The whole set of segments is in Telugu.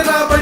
रा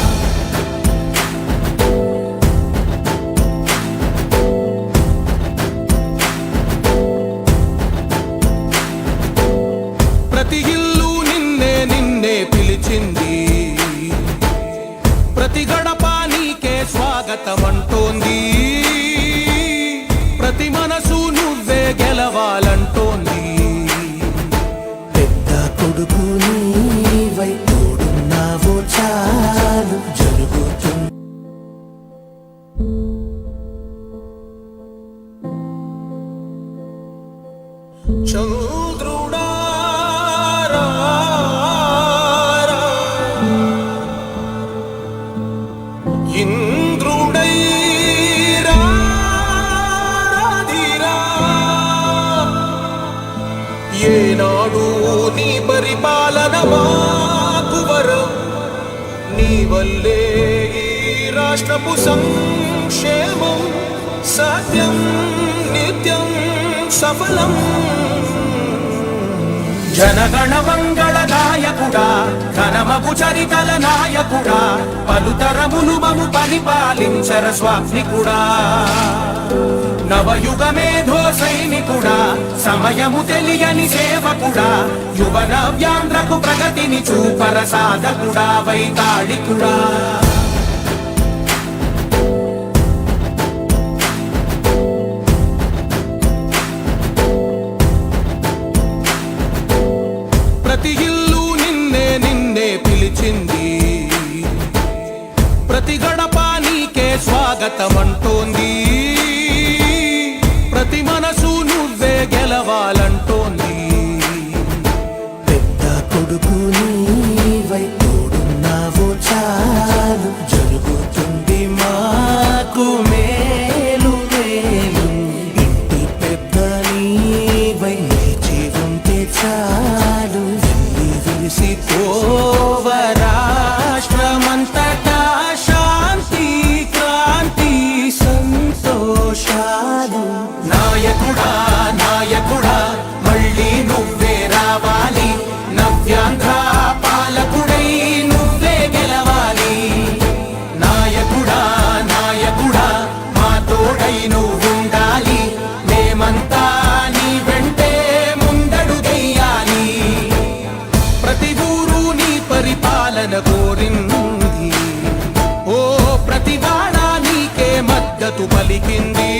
స్వాగతమంటోంది. ప్రతి మనసు నువ్వే గెలవాలంటోంది. పెద్ద కొడుకు నీవై తోడున్నావో చాలు జరుగుతుంది మాకు వరం. నీ వల్లే ఈ రాష్ట్రపు సంక్షేమం సత్యం నిత్యం సఫలం. జనగణ మంగళ నాయకుడా ఘనమగు చరితల నాయకుడా పలుతరములు మము పరిపాలించర స్వామికుడా నవయుగ మేధో సైనికుడా సమయము తెలియని సేవకుడా యువ నవ్యాంధ్రకు ప్రగతిని చూపర సాధకుడా వైతాళికుడా. ప్రతి ఇల్లు నిన్నే నిన్నే పిలిచింది. ప్రతి గడప నీకే స్వాగతం అంటోంది గెలవాలంటోంది. పెద్ద కొడుకు నీవై తోడున్నావో చాలు. జరుగుతుంది మాకు మేలు మేలు. ఇంటి పెద్ద నీవై నిలిచి ఉంటే పరిపాలన ఓ ప్రతి నీకే మద్దతు పలికింది.